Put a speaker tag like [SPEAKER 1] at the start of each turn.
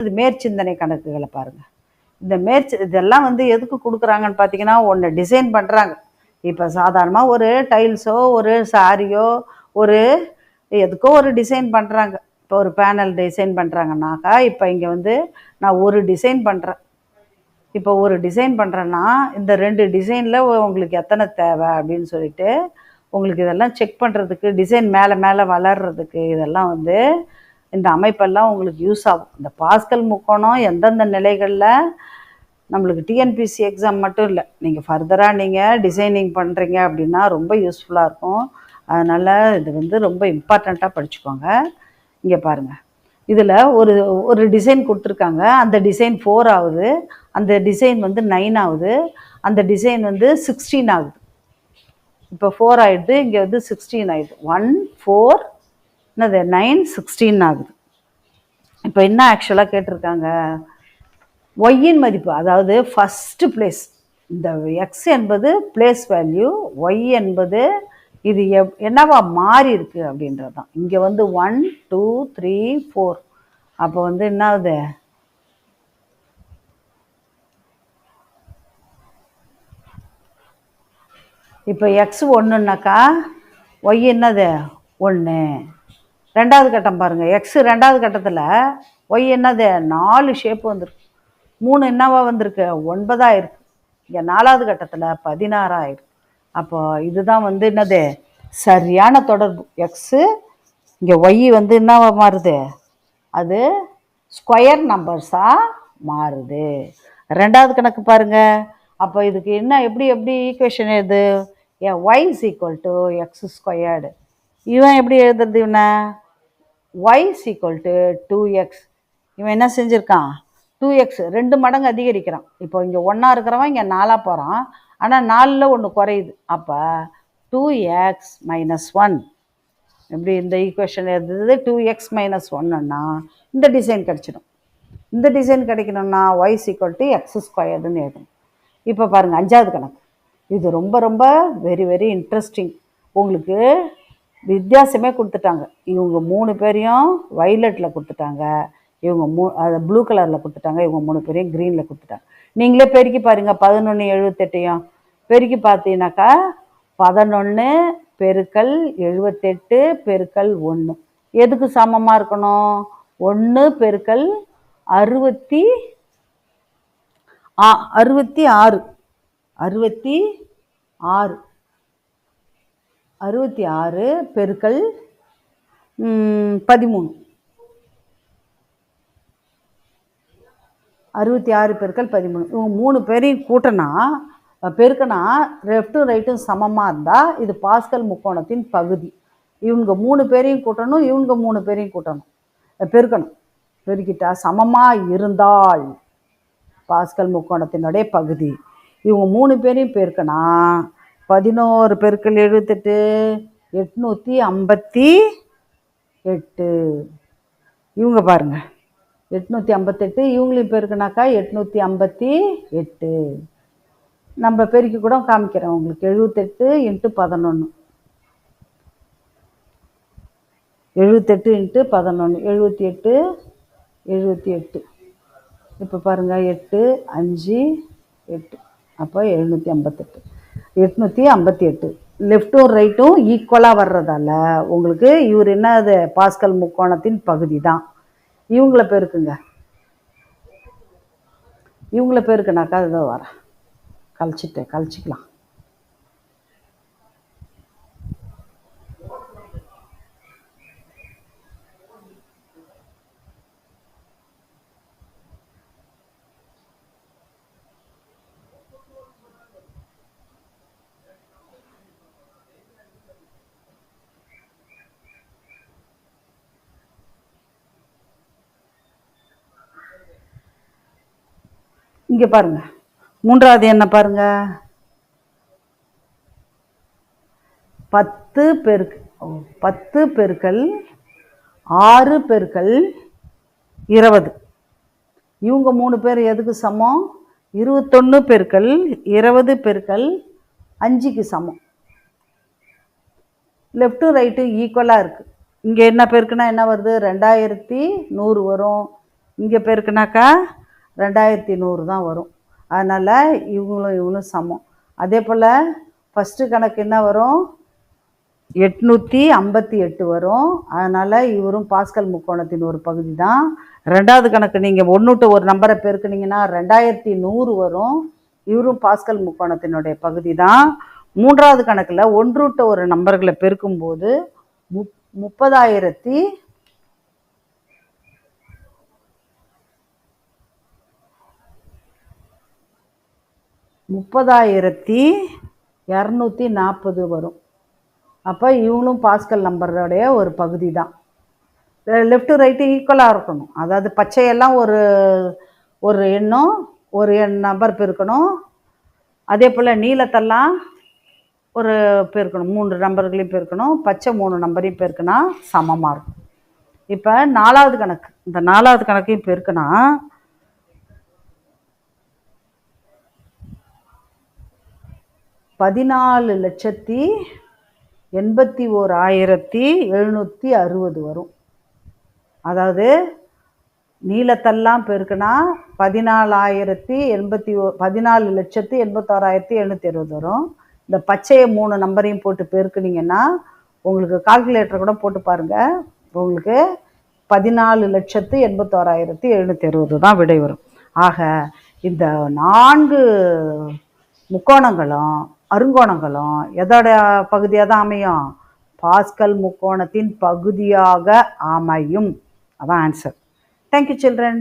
[SPEAKER 1] இது மேற்சிந்தனை கணக்குகளை பாருங்கள் இந்த மேற்சி இதெல்லாம் வந்து எதுக்கு கொடுக்குறாங்கன்னு பார்த்தீங்கன்னா ஒன்று டிசைன் பண்ணுறாங்க இப்போ சாதாரணமாக ஒரு டைல்ஸோ ஒரு சாரியோ ஒரு எதுக்கோ ஒரு டிசைன் பண்ணுறாங்க இப்போ ஒரு பேனல் டிசைன் பண்ணுறாங்கனாக்கா இப்போ இங்கே வந்து நான் ஒரு டிசைன் பண்ணுறேன் இப்போ ஒரு டிசைன் பண்ணுறேன்னா இந்த ரெண்டு டிசைனில் உங்களுக்கு எத்தனை தேவை அப்படின்னு சொல்லிட்டு உங்களுக்கு இதெல்லாம் செக் பண்ணுறதுக்கு டிசைன் மேலே மேலே வளர்கிறதுக்கு இதெல்லாம் வந்து இந்த அமைப்பெல்லாம் உங்களுக்கு யூஸ் ஆகும். இந்த பாஸ்கல் முக்கோணம் எந்தெந்த நிலைகளில் நம்மளுக்கு டிஎன்பிசி எக்ஸாம் மட்டும் இல்லை. நீங்கள் ஃபர்தராக நீங்கள் டிசைனிங் பண்ணுறீங்க அப்படின்னா ரொம்ப யூஸ்ஃபுல்லாக இருக்கும். அதனால் இது வந்து ரொம்ப இம்பார்ட்டண்ட்டாக படிச்சுக்கோங்க. இங்கே பாருங்கள் இதில் ஒரு ஒரு டிசைன் கொடுத்துருக்காங்க. அந்த டிசைன் ஃபோர் ஆகுது. அந்த டிசைன் வந்து நைன் ஆகுது. அந்த டிசைன் வந்து சிக்ஸ்டீன் ஆகுது. இப்போ ஃபோர் ஆகிடுது இங்கே வந்து சிக்ஸ்டீன் ஆகிடுது ஒன் ஃபோர் என்னது நைன் சிக்ஸ்டீன் ஆகுது. இப்போ என்ன ஆக்சுவலாக கேட்டிருக்காங்க? ஒய்யின் மதிப்பு அதாவது ஃபஸ்ட்டு பிளேஸ் இந்த எக்ஸ் என்பது பிளேஸ் வேல்யூ ஒய் என்பது இது எப் என்னவா மாறி இருக்கு அப்படின்றது தான். இங்கே வந்து ஒன் டூ த்ரீ ஃபோர் அப்போ வந்து என்ன ஆகுது? இப்போ எக்ஸ் ஒன்றுனாக்கா ஒய் என்னது? ஒன்று ரெண்டாவது கட்டம் பாருங்கள் எக்ஸ் ரெண்டாவது கட்டத்தில் ஒய் என்னது? நாலு ஷேப் வந்திருக்கு. மூணு என்னவா வந்திருக்கு? ஒன்பதாயிருக்கு இங்கே நாலாவது கட்டத்தில் பதினாறாக இருக்கு. அப்போ இதுதான் வந்து என்னது? சரியான தொடர்பு. எக்ஸு இங்கே ஒய் வந்து என்னவா மாறுது? அது ஸ்கொயர் நம்பர்ஸாக மாறுது. ரெண்டாவது கணக்கு பாருங்க. அப்போ இதுக்கு என்ன எப்படி எப்படி ஈக்குவேஷன் எது A y is equal to x squared இவன் எப்படி எழுதுறது இவனை? Y is equal to two x இவன் என்ன செஞ்சுருக்கான்? டூ எக்ஸ் ரெண்டு மடங்கு அதிகரிக்கிறான். இப்போ இங்கே ஒன்றா இருக்கிறவன் இங்கே நாலாக போகிறான் ஆனால் நாலில் ஒன்று குறையுது. அப்போ டூ எக்ஸ் மைனஸ் ஒன் எப்படி இந்த ஈக்குவேஷன் இருந்தது டூ எக்ஸ் மைனஸ் ஒன்னுன்னா இந்த டிசைன் கிடச்சிடும். இந்த டிசைன் கிடைக்கணும்னா ஒய் ஈக்குவல் டு எக்ஸ் ஸ்கொயர்டுன்னு எழுதணும். இப்போ பாருங்கள் அஞ்சாவது கணக்கு. இது ரொம்ப ரொம்ப வெரி வெரி இன்ட்ரெஸ்டிங் உங்களுக்கு வித்தியாசமே கொடுத்துட்டாங்க. இவங்க மூணு பேரையும் வைலட்டில் கொடுத்துட்டாங்க. இவங்க மூ அதை ப்ளூ கலரில் கொடுத்துட்டாங்க. இவங்க மூணு பேரையும் க்ரீனில் கொடுத்துட்டாங்க. நீங்களே பெருக்கி பாருங்கள் பதினொன்று எழுபத்தெட்டையும் பெருக்கி பார்த்தீங்கன்னாக்கா பதினொன்று பெருக்கல் எழுபத்தெட்டு பெருக்கல் ஒன்று எதுக்கு சமமாக இருக்கணும்? ஒன்று பெருக்கல் அறுபத்தி ஆ அறுபத்தி ஆறு. அறுபத்தி ஆறு. அறுபத்தி ஆறு பெருக்கல் பதிமூணு. அறுபத்தி ஆறு பெருக்கள் பதிமூணு. இவங்க மூணு பேரையும் கூட்டினா பெருக்கனா லெஃப்ட்டும் ரைட்டும் சமமாக இருந்தால் இது பாஸ்கல் முக்கோணத்தின் பகுதி. இவங்க மூணு பேரையும் கூட்டணும் இவங்க மூணு பேரையும் கூட்டணும். பெருக்கணும். பெருக்கிட்டா சமமாக இருந்தால் பாஸ்கல் முக்கோணத்தினுடைய பகுதி. இவங்க மூணு பேரையும் பெருக்கனா பதினோரு பெருக்கள் எழுபத்தெட்டு எட்நூற்றி ஐம்பத்தி எட்டு. இவங்க பாருங்க. எட்நூற்றி ஐம்பத்தெட்டு இவங்களையும் பெருக்குனாக்கா எட்நூற்றி ஐம்பத்தி எட்டு. நம்ம பெருக்கி கூட காமிக்கிறோம் உங்களுக்கு. எழுபத்தெட்டு இன்ட்டு பதினொன்று எழுபத்தெட்டு இன்ட்டு பதினொன்று எழுபத்தி எட்டு எழுபத்தி எட்டு. இப்போ பாருங்கள் எட்டு அஞ்சு எட்டு. அப்போ எழுநூற்றி ஐம்பத்தெட்டு. எட்நூற்றி ஐம்பத்தி எட்டு. லெஃப்ட்டும் ரைட்டும் ஈக்குவலாக வர்றதால உங்களுக்கு இவர் என்ன அது பாஸ்கல் முக்கோணத்தின் பகுதி தான் இவங்கள பேருக்குங்க. இவங்கள பேருக்குனாக்கா அதுதான் வரேன். கழிச்சிட்டு கழிச்சிக்கலாம். இங்கே பாருங்க. மூன்றாவது என்ன பாருங்க. பத்து பெருக் பத்து பெருக்கள் ஆறு பெருக்கள் இருபது. இவங்க மூணு பேர் எதுக்கு சமம்? இருபத்தொன்று பெருக்கள் இருபது பெருக்கள் அஞ்சுக்கு சமம். லெஃப்ட்டு ரைட்டு ஈக்குவலாக இருக்குது இங்கே என்ன பெருக்குனா என்ன வருது? ரெண்டாயிரத்தி நூறு வரும். இங்கே பெருக்குனாக்கா ரெண்டாயிரத்தி நூறு தான் வரும். அதனால் இவங்களும் இவங்களும் சமம். அதே போல் ஃபஸ்ட்டு கணக்கு என்ன வரும்? எட்நூற்றி ஐம்பத்தி எட்டு வரும். அதனால் இவரும் பாஸ்கல் முக்கோணத்தின் ஒரு பகுதி தான். ரெண்டாவது கணக்கு நீங்கள் ஒன்றுட்டு ஒரு நம்பரை பெருக்குனீங்கன்னா ரெண்டாயிரத்தி நூறு வரும். இவரும் பாஸ்கல் முக்கோணத்தினுடைய பகுதி தான். மூன்றாவது கணக்கில் ஒன்றுட்டு ஒரு நம்பர்களை பெருக்கும்போது முப் முப்பதாயிரத்தி முப்பதாயிரத்தி இரநூத்தி நாற்பது வரும். அப்போ இவங்களும் பாஸ்கல் நம்பருடைய ஒரு பகுதி தான் லெஃப்ட்டு ரைட்டு ஈக்குவலாக இருக்கணும். அதாவது பச்சையெல்லாம் ஒரு ஒரு எண்ணும் ஒரு எண் நம்பர் பெருக்கணும். அதே போல் நீளத்தெல்லாம் ஒரு பெருக்கணும். மூன்று நம்பர்களையும் பெருக்கணும். பச்சை மூணு நம்பரையும் பெருக்கினா சமமாக இருக்கும். இப்போ நாலாவது கணக்கு. இந்த நாலாவது கணக்கையும் பெருக்கினா பதினாலு லட்சத்தி எண்பத்தி ஓர் ஆயிரத்தி எழுநூற்றி அறுபது வரும். அதாவது நீளத்தெல்லாம் பெருக்குனா பதினாலாயிரத்தி எண்பத்தி ஓ பதினாலு லட்சத்தி எண்பத்தோராயிரத்தி எழுநூற்றி அறுபது வரும். இந்த பச்சையை மூணு நம்பரையும் போட்டு பெருக்குனீங்கன்னா உங்களுக்கு கால்குலேட்டர் கூட போட்டு பாருங்கள் உங்களுக்கு பதினாலு லட்சத்து எண்பத்தோராயிரத்தி எழுநூற்றி அறுபது தான் விடை வரும். ஆக இந்த நான்கு முக்கோணங்களும் அருங்கோணங்களும் எதோட பகுதியாக தான் அமையும்? பாஸ்கல் முக்கோணத்தின் பகுதியாக அமையும். அதான் ஆன்சர் தேங்க்யூ சில்ட்ரன்